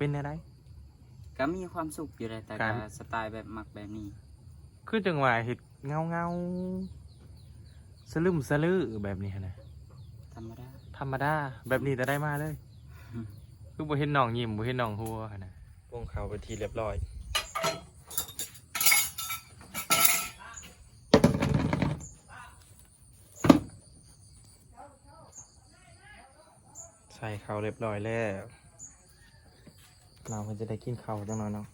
เป็นอะไร ก็มีความสุขอยู่เลยแต่ครัก็บสไตล์แบบมักแบบนี้ คือจังหวะเห็ดเงาเงาๆสลึมสลือแบบนี้หั้นนะธรรมดาธรรมดาแบบนี้แต่ได้มาเลยอืมคือบ่เห็นน้องยิ้มบ่เห็นน้องหัวหั้นนะวงเขาไปทีเรียบร้อยใส่เขาเรียบร้อยแล้ว เราก็จะได้กินเขาวจังหน่อยเนาะ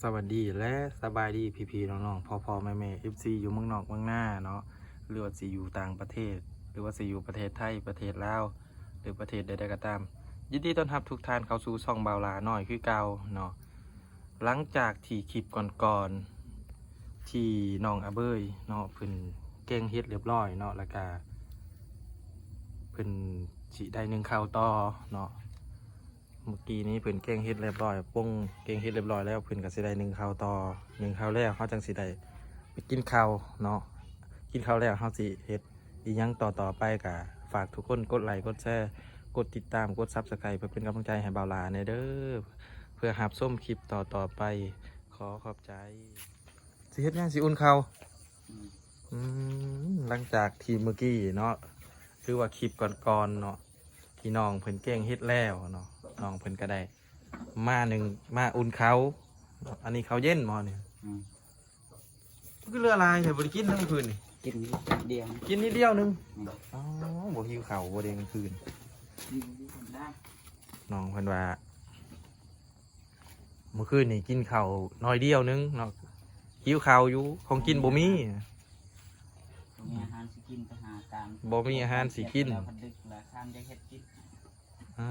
สวัสดีและสบายดีพี่ๆน้องๆพ่อๆแม่ๆ FC อยู่เมืองนอกเมืองหน้าเนาะหรือว่าสิอยู่ต่างประเทศ หรือว่าสิอยู่ประเทศไทยประเทศลาวหรือประเทศใดๆก็ตาม ยินดีต้อนรับทุกท่านเข้าสู่ช่องเบาลาหน่อยคือเก่าเนาะหลังจากที่คลิปก่อนๆที่น้องอาเบยเนาะเพิ่นเก่งเฮ็ดเรียบร้อยเนาะแล้วก็เพิ่นสิได้หนึ่งข่าวต่อเนาะเมื่อกี้นี้เพิ่นเก่งเฮ็ดเรียบร้อยป้งเก่งเฮ็ดเรียบร้อยแล้วเพิ่นก็สิได้หนึ่งข่าวต่อหนึ่งข่าวแล้วเขาจังสิได้ไปกินข้าวเนาะกินข้าวแล้วเขาสิเฮ็ด อีหยังต่อต่อๆไปก็ฝากทุกคนกดไลค์กดแชร์กดติดตามกดซับสไครต์เพื่อเป็นกำลังใจให้บ่าวลาในเด้อเพื่อหับส้มคลิปต่อต่อๆไป ขอขอบใจสิเฮ็ดหยังสิอุ่นเขาวอืมอืมหลังจากทีเมื่อกี้เนาะหรือว่าคลิปก่อนๆเนาะที่น้องเพิ่นเก่งเฮ็ดแล้วเนาะน้องเพิ่นก็ได้ มาหนึ่งมาอุ่นเขาวอันนี้เขาวเย็นหมอเนี่ยอืมก็เรืออะไรแต่บริกินทั้งคืนนี่ กินเดียวกินนิดเดียวหนึงอืมอ๋อบ่หิวข้าวบ่เด้กลางคืนกินได้น้องเพิ่นว่า เมื่อคืนนี่กินข้าวน้อยเดียวนึงเนาะหิวข้าวอยู่ของกินบ่มี มีอาหารสิกินไปหาการบ่มีอาหารสิกิน แล้วพันดึกแล้วข้ามจะเฮ็ดกินอ่า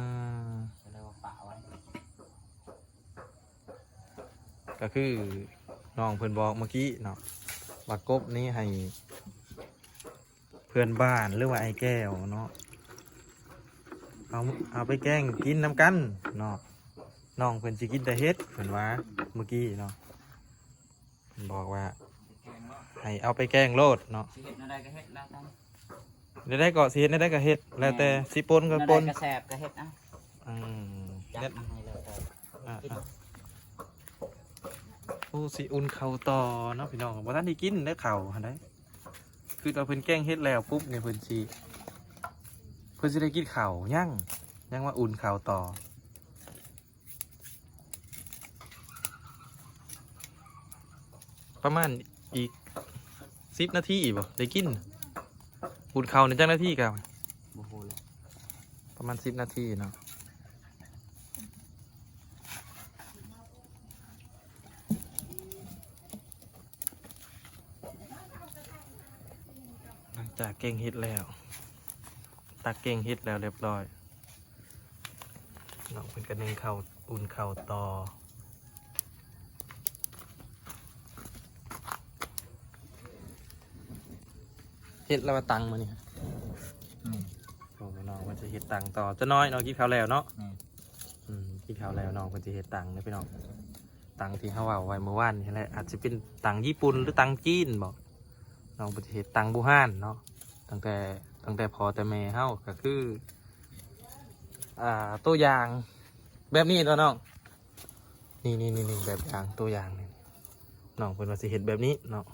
ก็เลยว่าป่าไว้ก็คือน้องเพิ่นบอกเมื่อกี้เนาะว่ากบนี้ให้เพื่อนบ้านหรือว่าไอ้แก้วเนาะเอาเอาไปแกล้งกินน้ำกันเนาะน้องเพิ่นสิกินแต่เฮ็ดเพิ่นว่าเมื่อกี้เนาะเพิ่นบอกว่าแกงว่าให้เอาไปแกล้งโลดเนาะสิเฮ็ดอะไรก็เฮ็ดแล้วกันได้ได้ก็สิเฮ็ดได้ได้ก็เฮ็ดแล้วแต่สิปนก็ปนอะไรก็แสบก็เฮ็ดอะอืมจัเฮ็บดมาให้แล้วแต่อะอะโอ้สิอุ่นข้าวต่อเนาะพี่น้องบ่ทันได้กินได้อข้าวหั่นได้ คือตอนเพิ่นแกล้งเฮ็ดแล้วปุ๊บเนี่ยเพิ่นสิเพิ่นสิได้กินข้าวยังยังว่าอุ่นข้าวต่อประมาณอีก10นาทีบ่ได้กินอุ่นข้าวในจักนาทีกันบ่ฮู้เลยประมาณสิบนาทีเนาะ หลังจากเก่งฮิตแล้ว ตักเก่งฮิตแล้วเรียบร้อยน้องเป็นกระเด็นเข่าอุ่นเข่าต่อเฮ็ดแล้วมาตังมาเนี่ยอืมโอ้น้องมันจะเฮ็ดตังต่อจะน้อยน้องกินข้าวแล้วเนาะอืมอืมกินข้าวแล้วน้องมันจะเฮ็ดตังนะพี่น้องตังที่เขาเอาไว้เมื่อวานนี่แหละอาจจะเป็นตังญี่ปุ่นหรือตังจีนบอกน้องมันจะเฮ็ดตังบูฮานเนาะ ตั้งแต่ตั้งแต่พอแต่แม่เฮาก็คือ อ่าตัวอย่างแบบนี้เนาะน้องนี่นี่นี่นี่แบบอย่างตัวอย่างนี่น้องเป็นว่าสิเฮ็ดแบบนี้เนาะ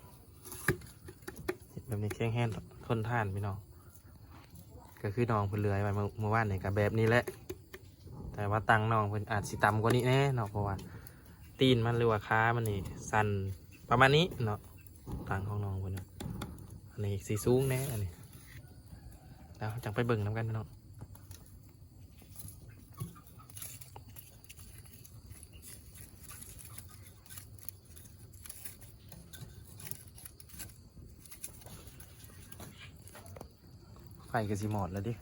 เฮ็ดแบบนี้แข็งแห้งทนทานพี่น้องก็คือน้องเพิ่นเลือยไปเมื่อวานนี่กับแบบนี้แหละ แต่ว่าตังน้องเพิ่นอาจสิต่ำกว่านี้แน่เนาะเพราะว่าตีนมันหรือว่าขามันนี่สั่นประมาณนี้เนาะตังของน้องเพิ่นอันนี้สีสูงแน่อันนี้ แล้วจังไปเบิ่งน้ำกันพี่น้องไฟก็สิหมอดแล้วดิ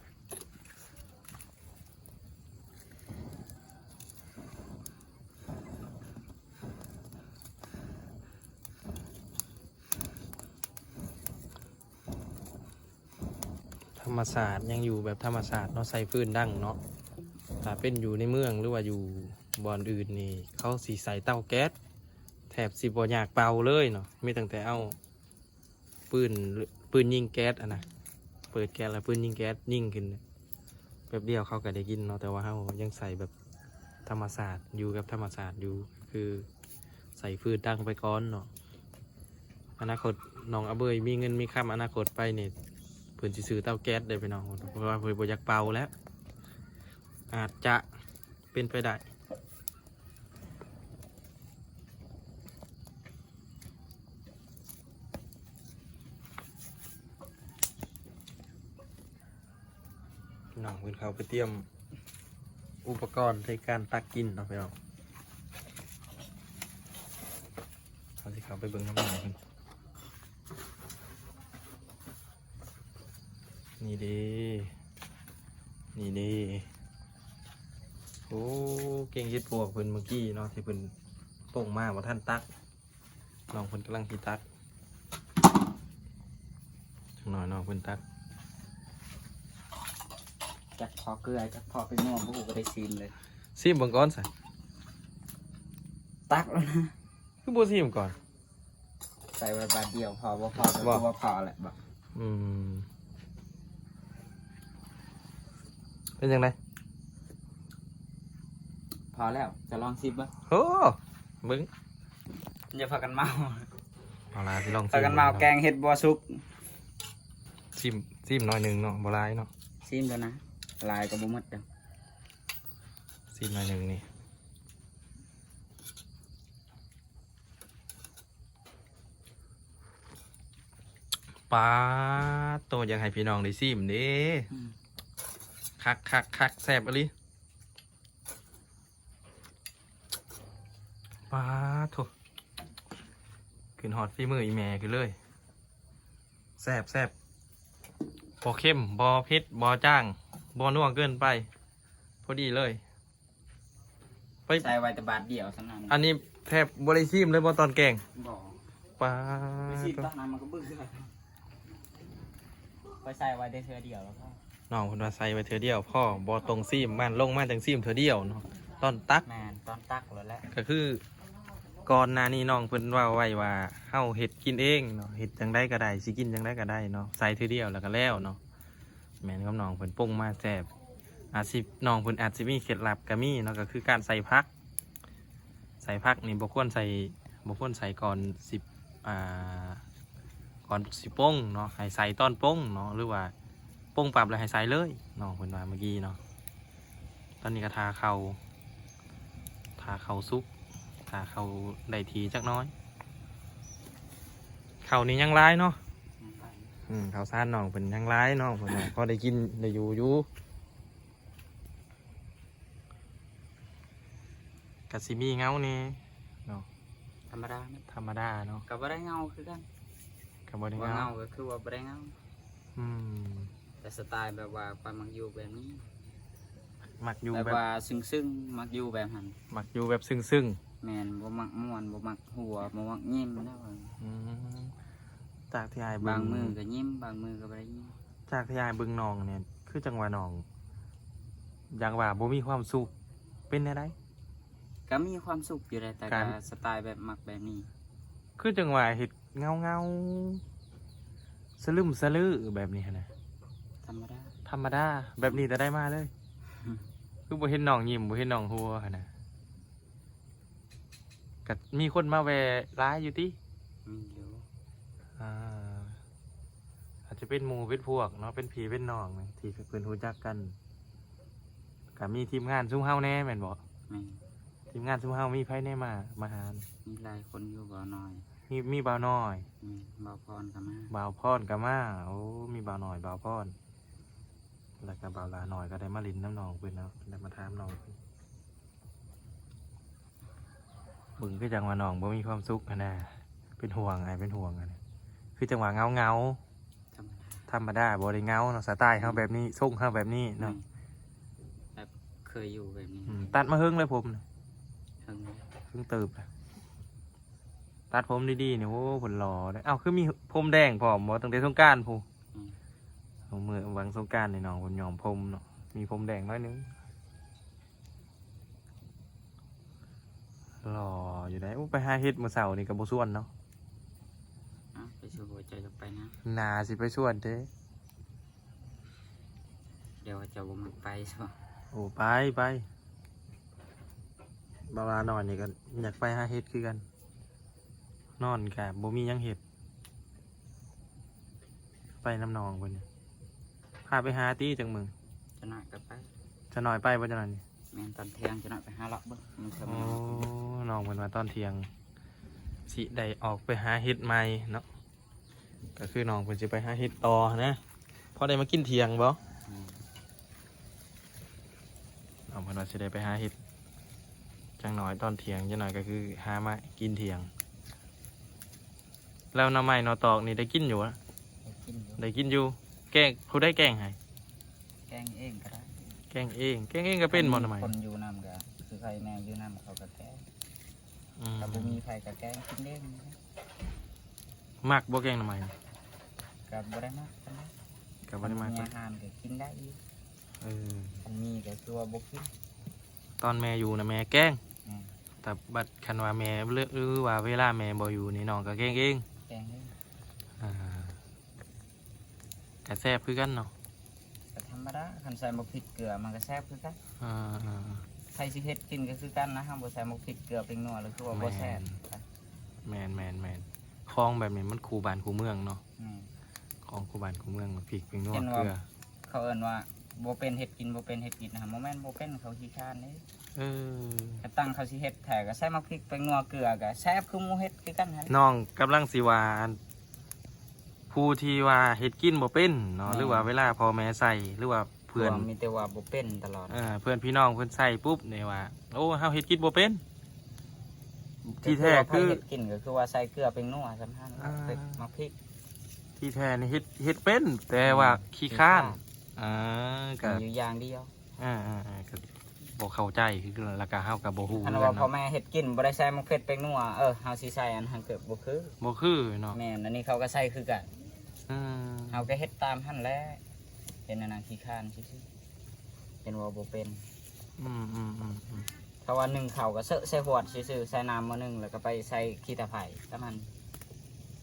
รรมศาสตร์ยังอยู่แบบธรรมศาสตร์เนาะใส่ฟืนดั้งเนาะถ้าเป็นอยู่ในเมืองหรือว่าอยู่บอนอื่นนี่เขาสีใส่เตาแก๊สแถบสิบ่อยากเป่าเลยเนาะไมีตั้งแต่เอาปืนปืนยิงแก๊สอะนะเปิดแก๊สแล้วปืนยิงแก๊สยิงขึ้นแบบเดียวเขาก็ได้กินเนาะแต่ว่าเขายังใส่แบบธรรมศาสตร์อยู่กับธรรมศาสตร์อยู่คือใส่ฟืนดั้งไปก่อนเนาะอนาคตน้องอเบยมีเงินมีคำอนาคตไปเนี่ย เพิ่นสิซื้อเตาแก๊สได้ไปน้องเพราะว่าเพิ่นบ่อยากเป่าแล้ว อาจจะเป็นไปได้น้องเพิ่นเขาไปเตรียมอุปกรณ์ในการตักกินเนาะพี่น้องเขาสิเขาไปเบิ่งน้ำมันเพิ่น นี่ดีนี่ดีโอ้เก่งคิดปวกเพิ่นเมื่อกี้เนาะที่เพิ่นโป่งมากว่าท่านตักน้องเพิ่นกำลังที่ตักจังหน่อยน้องเพิ่นตักจักพอเกลือจักพอไปม่วงพวกก็ได้ซีนเลยซิมเบิ่งก่อนสิตักแล้วนะคือบ่ซิมก่อน ใส่ไว้บาทเดียวพอว่าพอก็ว่าคือว่าพอแหละบอกอืม เป็นยังไงพอแล้วจะลองซิบบ่โอ้เบิ่งอย่าพากันเมาเอาล่ะสิลองซิพากันเมาแกงเห็ดบัวซุกซิมซิมหน่อยหนึงเนาะบ่หลายเนาะซิมแล้วนะลายก็บ่หมดเด้อซีนมาหนึ่งนี่ปลาโตวอยังให้พี่น้องได้ซิมเด้อืม คักคักคักแซ่บอะไรปลาโถขึ้นหอดฝีมืออีแม่ขึ้นเลยแซ่บแซ่บบอเข้มบอเผ็ดบอจ้างบอนัวเกินไป พอดีเลยไปใส่ไว้แต่บาทเดียวสำนั้นอันนี้แทบบริซิมเลยบอตอนแกงบอกปลาไปซิมตอนนั้นมันก็บึ้งเลยไปใส่ไว้ได้เธอเดียวแล้วก็ น้องคนว่าใส่ไว้เธอเดียว พ่อบอตรงซิมมันลงมาจังซิมเธอเดียวเนาะตอนตักแมนตอนตักแล้วแหละก็คือก่อนหน้านี้น้องเพิ่นว่าไว้ว่าเฮาเฮ็ดกินเองเนาะเฮ็ดจังได้ก็ได้สิกินจังได้ก็ได้เนาะใส่เธอเดียวแล้วก็แล้วเนาะแม่นกับน้องเพิ่นปรุงมาแซ่บอาจสิน้องเพิ่นอาจสิมีเคล็ดลับก็มีเนาะก็คือการใส่ผัก ใส่ผักนี่บ่ควรใส่บ่ควรใส่ก่อนสิบอ่าก่อนสิป้งเนาะให้ใส่ตอนป้งเนาะหรือว่า ป้งปรับแล้วให้ใส่เลยน้องเพิ่นว่าเมื่อกี้เนาะตอนนี้ก็ทาเขาทาเขาซุปถ้าเขาได้ทีจักน้อย เขานี่ยังร้ายเนาะอืมเขาซ่านน้องเป็นยังร้ายเนาะเพิ่นว่าพอได้กินได้อยู่อยู่กะสิมีเงานี่เนาะธรรมดาเนี่ยธรรมดาเนาะกับบ่ได้เงาคือกันกับ่ได้ว่าเงาเงาก็คือว่าบ่ได้เงาอืม แต่สไตล์แบบว่าไปมักอยู่แบบนี้มักอยู่แบบแบบว่าซึ้งๆมักอยู่แบบหันมักอยู่แบบซึ้งซึ้งแมนบ่มักม่วนบ่มักหัวบ่มักยิ้มนะว่าๆอืมจากที่อายเบิ่บางมือก็ยิ้มบางมือก็บ่ได้ยิ้มจากที่อายเบิ่งน้องเนี่ย คือจังหวะน้องอย่างว่าบ่มีความสุขเป็นแนวใดก็มีความสุขอยู่เลยแต่กาก็รสไตล์แบบมักแบบนี้คือจังหวะเห็ดเงาเงาสลึมสลือแบบนี้หั้นนะ ธรรมดา ธรรมดา แบบนี้แต่ได้มาเลย อืม คือบ่เห็นน้องยิ้มบ่เห็นน้องหัวหั้นนะก็มีคนมาแวะร้ายอยู่ติมีอยู่อ่าอาจจะเป็นหมู่เป็นพวกเนาะเป็นผีเป็นน้องนี่ที่เพิ่นรู้จักกันก็มีทีมงานซุ่มเฮาแน่แม่นบ่แม่นทีมงานซุ่มเฮามีไผแน่มามาหามีหลายคนอยู่บ่น้อยมีมีบ่าวน้อย แม่นบ่าวพรก็มาบ่าวพรก็มาโอ้มีบ่าวหน่อยบ่าวพร แล้วก็บ่าวลาหน่อยก็ได้มาลินน้ำหนองเพิ่นเนาะได้มาถามน้องเพิ่นบึงคือจังหวะน้องบ่มีความสุขหั้นนะเป็นห่วงไอ้เป็นห่วงอันนี้คือจังหวะเงาเงาธรรมดาๆธรรมดาบ่ได้เงาเนาะสไตล์เฮาแบบนี้ส่งเฮาแบบนี้แม่เนาะนแบบเคยอยู่แบบนี้อืมตัดมาเฮิงเลยผมน่ะเพิ่งเพิ่งเติบน่ะตัดผมดีๆเนี่ยโอ้ผลหล่อเลยเอ้าคือมีผมแดงพร้อมบ่ตั้งแต่สงกรารพู อืมอเอามือวังสงกรารในน้องคนยอมพรมเนาะมีพรมแดงน้อยนึงรออยู่ได้อู้ไปหาเฮ็ดมื้อเช้านี่ก็บ่ส่วนเนาะอะไปสู่หัวใจจะไปนะนาสิไปส่วนเด้เดี๋ยวจะบ่มักไปใช่ปะโอ้ไปไปบาบานอนนี่ก็อยากไปหาเฮ็ดคือกัน นอนกะบ่มีหยังเฮ็ดไปน้ำนองเพิ่นนี่ พาไปหาตี้จังมึงจะหน่อยก็ไปจะหน่อยไปบ่จะหน่อยนี่แม่นตอนเที่ยงจะหน่อยไปหาเลาะเบิ่งมันจะโอ้มีน้องเพิ่นมาตอนเที่ยงสิได้ออกไปหาเฮ็ดใหม่เนาะก็คือน้องเพิ่นสิไปหาเฮ็ดต่อนะพอได้มากินเที่ยงบ่อืมน้องเพิ่นว่าสิได้ไปหาเฮ็ดจังหน่อยตอนเที่ยงจังหน่อยก็คือหามากินเที่ยง แล้วหน้ำไม้หนอตอกนี่ได้กินอยู่อะไปกินอยู่ได้กินอยู่ แกงผู้ได้แกงให้แกงเองก็ได้แกงเองแกงเองก็เป็นบ่หน้ำไม้คนอยู่น้ำก็คือใครแม่อยู่น้ำเขาก็แกงอืมถ้าบ่มีใครก็แกงกินเองมักบ่แกงหน้ำไม้ก็บ่ได้มากปานใดก็บ่ได้มักมีนะอาหารก็กินได้อยู่เอออันมีก็คือว่าบ่กินตอนแม่อยู่นะแม่แกงแม่นแต่บัดคันว่าแม่เลือกหรือว่าเวลาแม่บ่อยู่นี่น้องก็แกงเอง แกงเอง อ่า ก็แซ่บคือกันเนาะก็ธรรมดาคันใส่หมกพริกเกลือมันก็แซ่บคือกันอ่าอ่าใครสิเฮ็ดกินก็คือกันนะห้ามบ่ใส่หมกพริกเกลือเป็นนัวหรือคือว่าบ่แซ่บแมนแมนแมนคลองแบบนี้มันคูบานคูเมืองเนาะอืม คลองคูบานคูเมืองพริกเป็นนัวเห็นเกว่าลือเขาเอิ้นว่าบ่เป็นเฮ็ดกินบ่เป็นเฮ็ดกินนะบ่แม่นบ่เป็นเขาขี้คร้านเด้เออก็ตั้งเขาสิเฮ็ดแท้ก็ใส่หมกพริกเป็นนัวเกลือก็แซ่บคือหมูเฮ็ดคือกันหั่นน้องกำลังสิว่า ผู้ที่ว่าเฮ็ดกินบ่เป็นเนาะอืมหรือว่าเวลาพ่อแม่ใส่หรือว่าเพื่อนมีแต่ว่าบ่เป็นตลอดเออเพื่อนพี่น้องเพื่อนใส่ปุ๊บเนี่ยว่าโอ้เฮาเฮ็ดกินบ่เป็นที่แท้คือก็ว่าไผเฮ็ดกินก็คือว่าใส่เกลือเป็นนัวสำคัญอ่าหมกพริก ที่แท้นี่เฮ็ดเฮ็ดเป็น แต่ว่าขี้ข้านอ่าก็ก็อยู่อย่างเดียวอ่าอ่าอ่าก็บ่เข้าใจคือแล้วก็เฮาก็บ่ฮู้คันคือว่ากันพ่อเนาะแม่เฮ็ดกินบ่ได้ใส่หมกเผ็ดเป็นนัวเออเฮาสิใส่อันหันเกิดบ่คือบ่คือเนาะแม่นอันนี้เขาก็ใส่คือกัน อืมเฮาก็เฮ็ดตามหั่นแหละเห็นอันนั้นขี้คร้านซื่อๆเป็นว่าบ่เป็น อืมอืมอืมอืมถ้าว่าหนึ่งเขาก็เสอะใส่หวดซื่อๆใส่น้ำมาหนึ่งแล้วก็ไปใส่ขี้ตะไคร้ตะมัน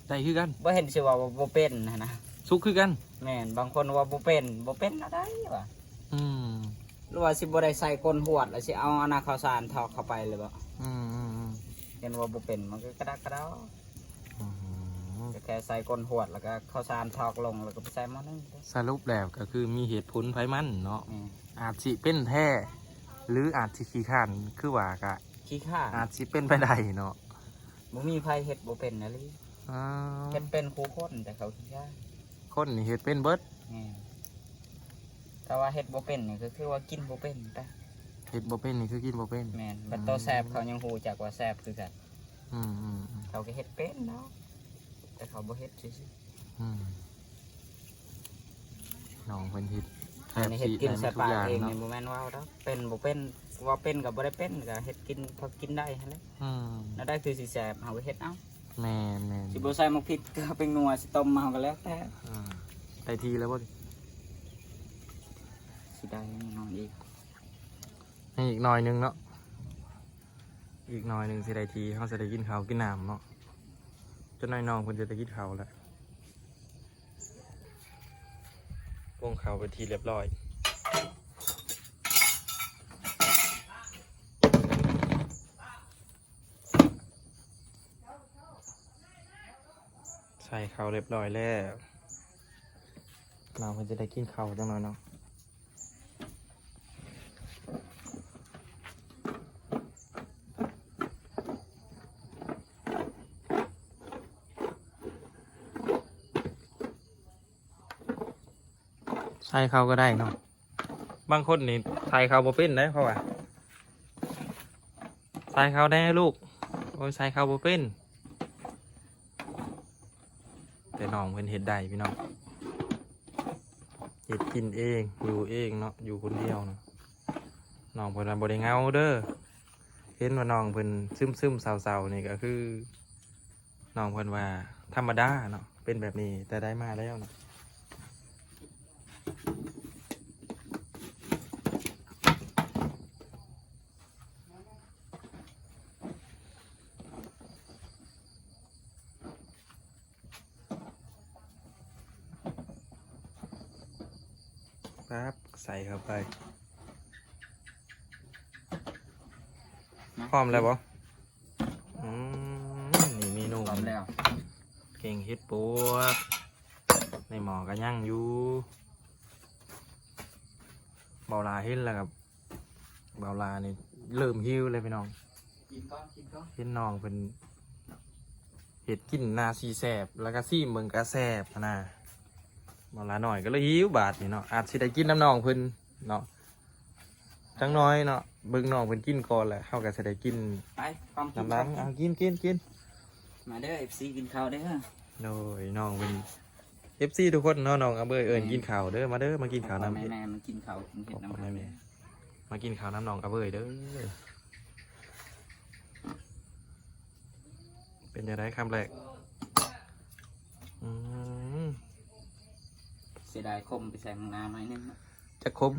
ได้คือกันบ่เห็นสิว่าบ่เป็นนะนะสุกคือกัน แม่นบางคนว่าบ่เป็นบ่เป็นอะไรวะอืมหรือว่าสิบ่ได้ใส่ก้นหวดแล้วสิเอาอันนาข้าวสารทอกเข้าไปเลยบ่อืมอืมอืมเห็นว่าบ่เป็นมันก็กระดักกระเดาอืมก็ แค่ใส่ก้นหวดแล้วก็ข้าวสารทอกลงแล้วก็ไปใส่หม้อนึงสรุปแล้วก็คือมีเหตุผลไผมันเนาะแม่นอาจสิเป็นแท้หรืออาจสิขี้ข้านคือว่ากะ ขี้ข้าอาจสิเป็นไปได้เนาะบ่มีไผเฮ็ดบ่เป็นนะลิอ้าวเฮ็ดเป็นครูคนแต่เขาขี้ข้าคนนี่เฮ็ดเป็นเบิดแม่นแต่ว่าเฮ็ดบ่เป็นนี่ก็คือว่ากินบ่เป็นไปเฮ็ดบ่เป็นนี่คือกินบ่เป็นแม่นบัดโตแซบเขายังฮู้จักว่าแซบคือกันอืมอืมอืมเขาก็เฮ็ดเป็นเนาะ แต่เขาบ่เฮ็ดซื่ออืมน้องเพิ่นเฮ็ดๆอันนี้เฮ็ดกินใส่ปากเองเนาะนี่บ่แม่นว่าเอาดอกเป็นบ่เป็นว่าเป็นก็บ่ได้เป็นก็เฮ็ดกินพอกินได้หั่นแหละอืมแล้วได้คือสิแซ่บเฮาก็เฮ็ดเอาแม่นแม่นสิบ่ใส่หมกพริกก็เป็นนัวสิต้มมาเฮาก็แล้วแต่อ่าได้ทีแล้วบ่สิได้น้องอีกให้อีกหน่อยหนึงเนาะอีกหน่อยหนึงสิได้ทีเฮาสิได้กินข้าวกินน้ำเนาะ จนน้อยน้องเพิ่นจะได้กินข้าแล้ววงเขาไปทีเรียบร้อยใส่เขาเรียบร้อยแล้วเราเพิ่นจะได้กินเขาจังหน่อยเนาะ ใส่เขาก็ได้เนาะบางคนนี่ใส่เขาบ่เป็นได้เพราะว่าใส่เขาได้ลูก โอ้ยใส่เขาบ่เป็น แต่น้องเพิ่นเฮ็ดได้พี่น้องเฮ็ดกินเองอยู่เองเนาะอยู่คนเดียวเนาะน้องเพิ่นบ่ได้เงาเด้อเห็นว่าน้องเพิ่นซึมๆเศร้าๆนี่ก็คือน้องเพิ่นว่าธรรมดาเนาะเป็นแบบนี้แต่ได้มาแล้วเนาะ ครับ ใส่เข้าไปพร้อมแล้วบอนี่เมนูพร้อมแล้ว เก่งเฮ็ดปวกในหมอก็ยั่งอยู่ เบาลาเห็นแล้วครับเบาลานี่เริ่มหิวเลยพี่น้องกินก้อนกินก้อนเห็นน้องเป็นเห็ดกินนาซีแสบแล้วก็ซีเมืองกะแสบหั้นนะเบาลาหน่อยก็เลยหิวบาดนี่เนาะอาจสิได้กินน้ำน้องเพิ่นเนาะจังน้อยเนาะเบิ่งน้องเพิ่นกินก่อนแหละเฮาก็สิได้กินไปความกินน้ำล้างเอากินกินกินมาเด้อ FC กินข้าวเด้อโดยน้องเป็นเอฟซีทุกคนเนาะน้องอาเบยเอิญกินข้าวเด้อมาเด้อมากินข้าวน้ำแม่เห็ดแม่มันกินข้าวกินเห็ดน้ำพ่อมันแม่มากินข้าวน้ำน้องอาเบยเด้อเป็นยังไงคำแรกอืมเสียดายคมไปใส่มังนาวหน่อยนึงนะจะคม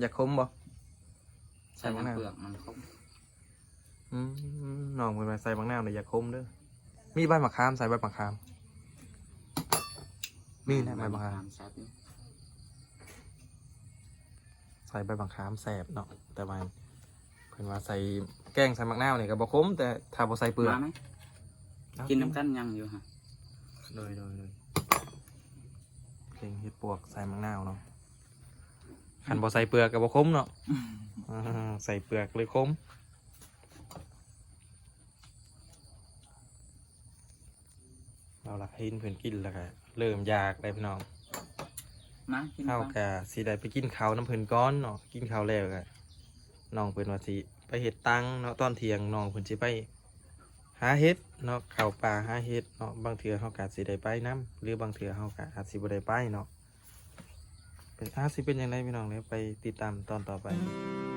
อยากคมบ่ใส่ใส่มังนาวน้ำเปลือกมันคมอืมน้องเป็นมาใส่บางน้ำเลยอยากคมเด้อมีใบมะขามใส่ใบมะขามมี นะใบมะขามแซ่บอยู่ใส่ใบมะขามแสบเนาะแต่ว่าเพิ่นว่าใส่แกงใส่มะนาวนี่ก็บ่คมแต่ถ้าบ่ใส่เปลือกมาไหมเอากินน้ำกันยังอยู่ฮะเลยเลยเลยเพลงเฮ็ดปวกใส่มังนาวเนาะขันบ่ใส่เปลือกกับบ่คมเนาะอ่าใส่เปลือกเลยคม เอาละเห็นเพิ่นกินแล้วก็เริ่มอยากได้พี่น้องมากินเฮาข้าวก็สิได้ไปกินข้าวน้ำเพิ่นก้อนเนาะกินข้าวแล้วก็น้องเพิ่นว่าสิไปเฮ็ดตังเนาะตอนเที่ยงน้องเพิ่นสิไป หาเฮ็ดเนาะเข้าป่าหาเฮ็ดเนาะบางเทื่อเฮาก็อาจสิได้ไปนํหรือบางเทื่อเฮาก็อาจสิบ่ได้ไปเนาะเป็นอาจสิเป็นจังไดพี่น้องเดี๋ยวไปติดตามตอนต่อไปม